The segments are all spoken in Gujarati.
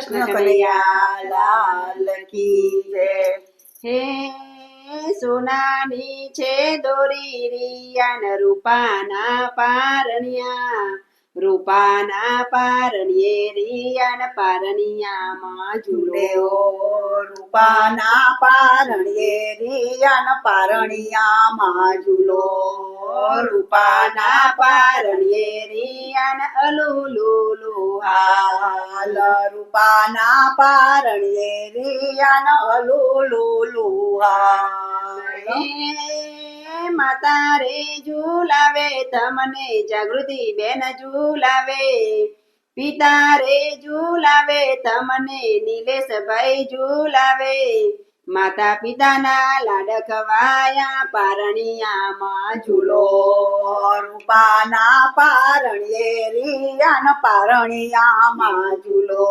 કૃષ્ણ કનૈયા લાલ કી જય હે સોનાની છે દોરી રિયા રૂપાના પારણિયા રૂપાના પારણીએ રિયાન પારણિયામાં ઝૂલે ઝૂલેઓ રૂપાના પારણીએ રિયાન પારણિયામાં ઝૂલો રૂપાના પારણીએ રિયાન અલુલુલુ હાલ રૂપાના પારણીએ રિયાન અલુલુલુ માતા રે ઝુલાવે, તમને જાગૃતિ બેન ઝુલાવે. પિતા રે ઝુલાવે, તમને નિલેશભાઈ ઝુલાવે. માતા પિતાના લાડકવાયા પારણિયામાં ઝૂલો. રૂપાના પારણીએ, રિયાન પારણિયામાં ઝૂલો.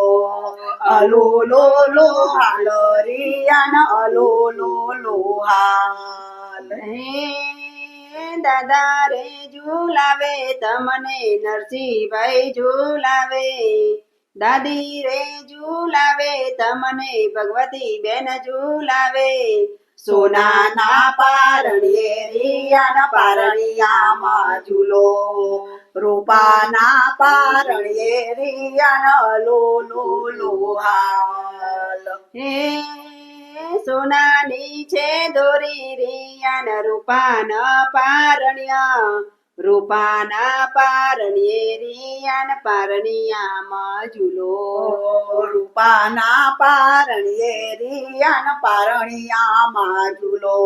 અલો લો હાલ રિયાન અલો લો હાલ હે દાદા રે ઝુલાવે તમને નરસિંહભાઈ ઝુલાવે. દાદી રે ઝુલાવે તમને ભગવતી બેન ઝુલાવે. સોનાના પારણીએ રિયાના પારણિયામાં ઝૂલો. રૂપાના પારણીએ રિયાન લો હાલ હે સોનાની છે દોરી રિયાન રૂપાન પારણ્યા. રૂપાના પારણ્યે રિયાન પારણિયામાં ઝૂલો રૂપાના પારણીએ રિયાન પારણિયામાં ઝૂલો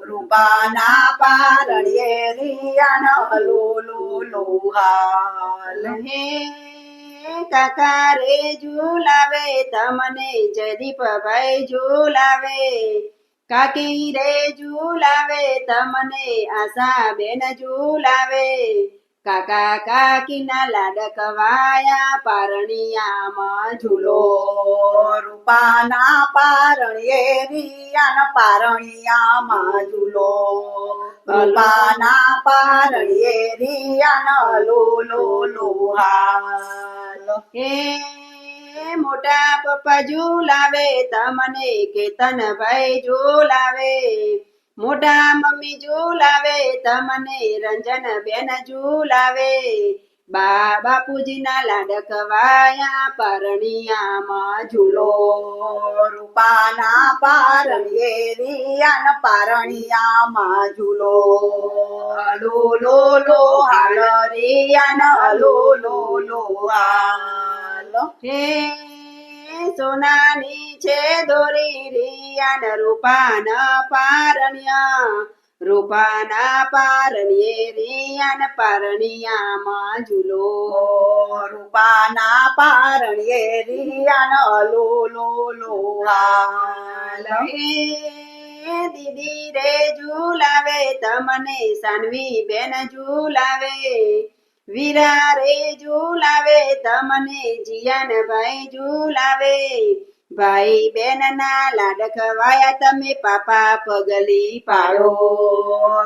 રૂપાના પારણીએ રિયાન લોલો લોહાલ હે કાકા રે ઝુલાવે, તમને જયદીપભાઈ ઝુલાવે. કાકી રે ઝુલાવે, તમને આશાબેન ઝુલાવે. કાકા કાકીના લાડકવાયા પારણિયામાં ઝૂલો. રૂપાના પારણીએ રિયાન પારણિયામાં ઝૂલો. રૂપાના પારણીએ રિયાન અલોલો લો હાલ હે મોટા પપ્પા ઝુલાવે તમને કેતન ભાઈ ઝુલાવે મોટા મમ્મી ઝુલાવે તમને રંજન બેન ઝુલાવે બા બાપુજીના લાડકવાયા પરણિયામાં ઝૂલો રૂપાના પારણીએ રિયાન પારણિયામાં ઝૂલો અલોલો લો હાલ રિયાન અલોલો લો હાલ હે સોનાની છે દોરી રિયાન રૂપાના પારણ્યા રૂપાના પારણ્યે રિયાન પારણિયામાં ઝૂલો રૂપાના પારણીએ રિયાન લો લો હાલ હે દીદી રે ઝૂલાવે તમને સાનવી બેન ઝૂલાવે વીરા રે ઝૂલાવે તમને જીયાન ભાઈ ઝુલાવે ભાઈ બેન ના લાડકવાયા તમે પાપા પગલી પાડો.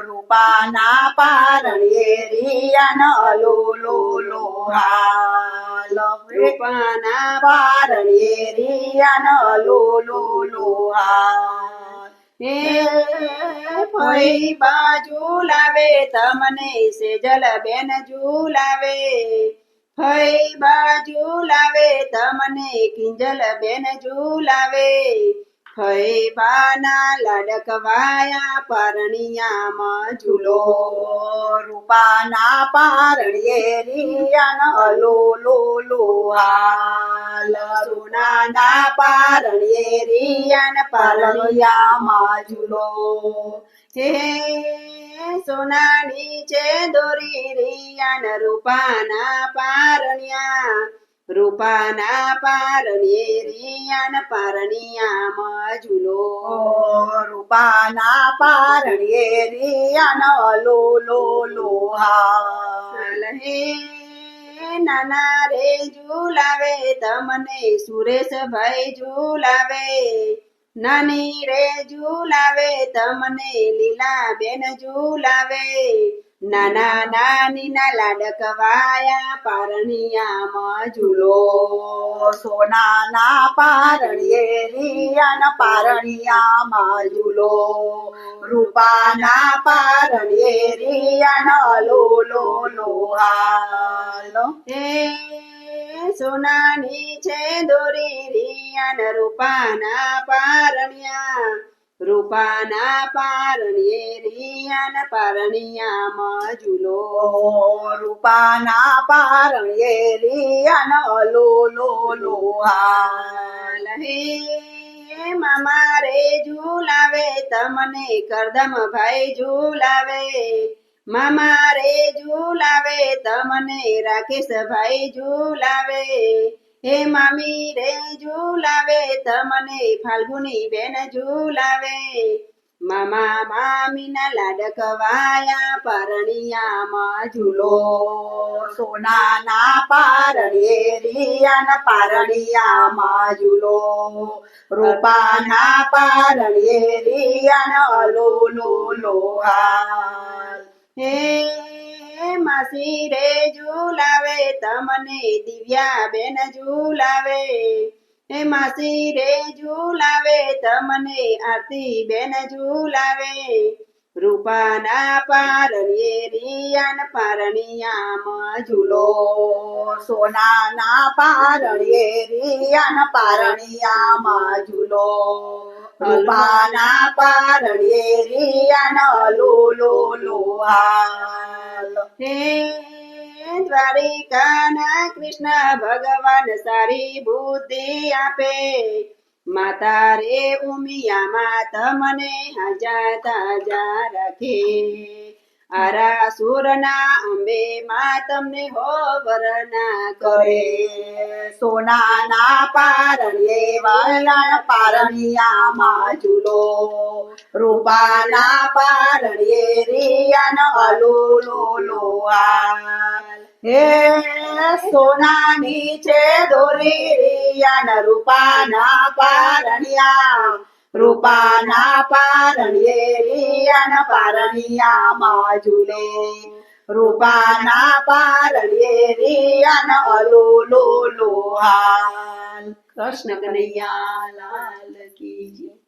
રૂપાના પારણીએ રિયાન અલોલો લો હાલ રૂપાના પારણીએ રિયાન લો લો હાલ હે ફઈ બાજુ લાવે, તમને સેજલ બેન ઝુલાવે. ફઈ બાજુ લાવે તમને કિંજલ બેન ઝુલાવે. ફઈ બાના લડકવાયા પરણિયામાં ઝૂલો. રૂપાના પારણીએ રિયાન અલોલો લો હાલ સોનાના પારણીએ રિયાન પરણિયામાં ઝૂલો. હે સોનાની છે દોરી રિયાન રૂપાના પારણ્યા. રૂપાના પારણ્યે રિયાન પારણિયામાં ઝૂલો રૂપાના પારણીએ રિયાન લો હાલ હે નાના રે ઝુલાવે તમને સુરેશ ભાઈ ઝુલાવે. નાની રે ઝુલાવે તમને લીલા બેન ઝુલાવે. નાના નાની ના લાડકવાયા પારણિયામાં ઝૂલો સોનાના પારણીએ રિયાના પારણિયામાં ઝૂલો રૂપાના પારણીએ રિયાના લોલો લોહાલો હે સોનાની છે દોરી રિયાન રૂપાના પારણિયા રૂપાના પારણીએ રિયાન પારણિયામાં ઝૂલો રૂપાના પારણીએ રિયાના લોલો લોહાલ હે. મામા રે ઝૂલાવે તમને કરદમ ભાઈ ઝૂલાવે. મામા રે ઝૂલાવે તમને રાકેશ ભાઈ ઝૂલાવે. હે મામી, રે ઝુલાવે, તમને ફાલ્ગુની બેન ઝુલાવે. મામા મામીના લાડકવાયા પરણિયામાં ઝૂલો. સોનાના પારણીએ રિયાના પારણિયામાં ઝૂલો. રૂપાના પારણીએ રિયાના લોલો લોહા હે માસી રે ઝુલાવે, તમને દિવ્યા બેન ઝુલાવે. હે માસી રે ઝુલાવે, તમને આરતી બેન ઝુલાવે. રૂપાના પારણીએ રિયાન પારણિયામાં ઝૂલો. સોનાના પારણીએ રિયાન પારણિયામાં ઝૂલો. રૂપાના પારણીએ રિયાન લો લો લોહાલ હે દ્વારિકાના કૃષ્ણ ભગવાન સારી બુદ્ધિ આપે. માતા રે ઉમિયા માત તમને હજા તાજા રાખે. અંબે તમને હોવરના કરે. સોનાના પારણીએ પારણિયા માં ઝૂલો. રૂપાના પારણીએ રિયાના અલુલો લોહાલ હે સોનાની છે દોરી રિયાના, રૂપાના પારણિયા રૂપાના પારણીએ રિયાના પારણિયામાં ઝૂલે રૂપાના પારણીએ રિયાના અલુલો લોહાલ કૃષ્ણ કનૈયા લાલ કી.